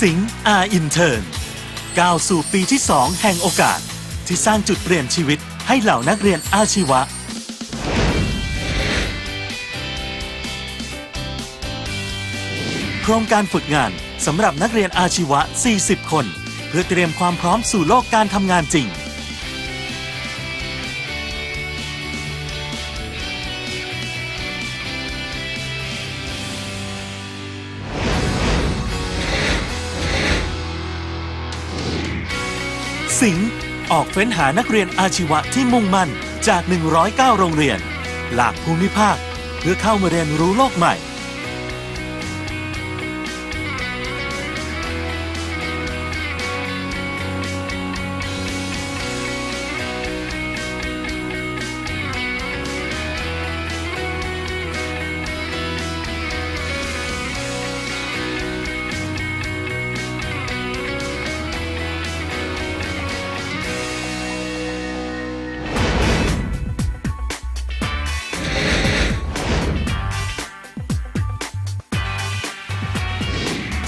สิงห์อาอินเทอร์นก้าวสู่ปีที่ 2 แห่งโอกาส ที่สร้างจุดเปลี่ยนชีวิตให้เหล่านักเรียนอาชีวะ โครงการฝึกงานสำหรับนักเรียนอาชีวะ 40 คน เพื่อเตรียมความพร้อมสู่โลกการทำงานจริง สิงห์ออกเฟ้นหานักเรียนอาชีวะที่มุ่งมั่นจาก 109 โรงเรียน หลากภูมิภาค เพื่อเข้ามาเรียนรู้โลกใหม่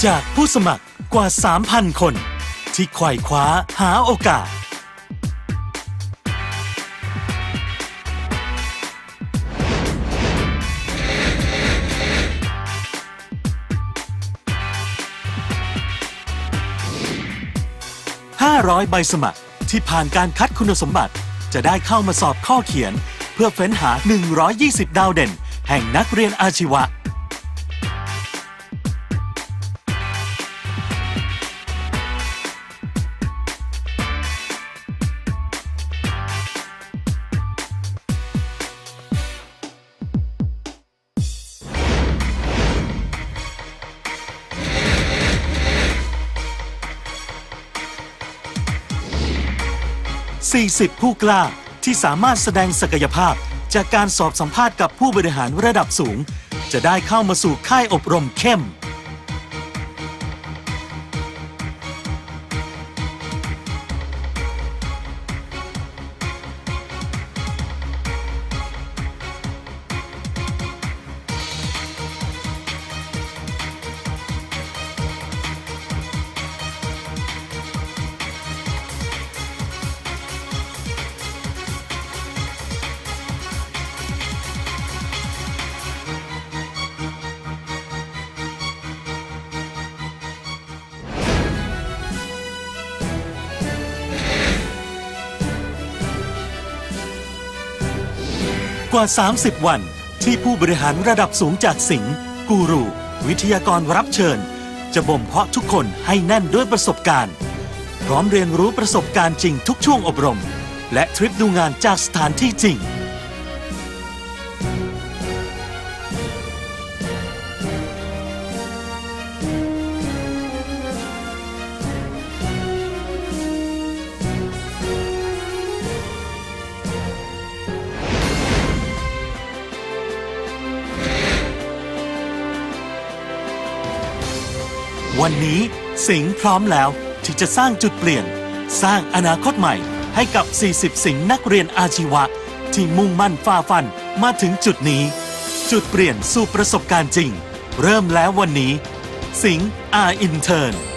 จากผู้สมัครกว่า 3,000 คน ที่ไขว่คว้าหาโอกาส 500 ใบสมัครที่ผ่านการคัดคุณสมบัติ จะได้เข้ามาสอบข้อเขียน เพื่อเฟ้นหา 120 ดาวเด่น แห่งนักเรียนอาชีวะ 40 ผู้กล้าที่สามารถแสดงศักยภาพ จากการสอบสัมภาษณ์กับผู้บริหารระดับสูง จะได้เข้ามาสู่ค่ายอบรมเข้ม กว่า 30 วัน ที่ผู้บริหารระดับสูงจากสิงห์กูรู วิทยากรรับเชิญ จะบ่มเพาะทุกคนให้แน่นด้วยประสบการณ์ พร้อมเรียนรู้ประสบการณ์จริงทุกช่วงอบรม และทริปดูงานจากสถานที่จริง วันนี้สิงห์พร้อมแล้วที่จะสร้างจุดเปลี่ยน สร้างอนาคตใหม่ให้กับ 40 สิงห์นักเรียนอาชีวะ ที่มุ่งมั่นฝ่าฟันมาถึงจุดนี้ จุดเปลี่ยนสู่ประสบการณ์จริง เริ่มแล้ววันนี้ สิงห์อาอินเทอร์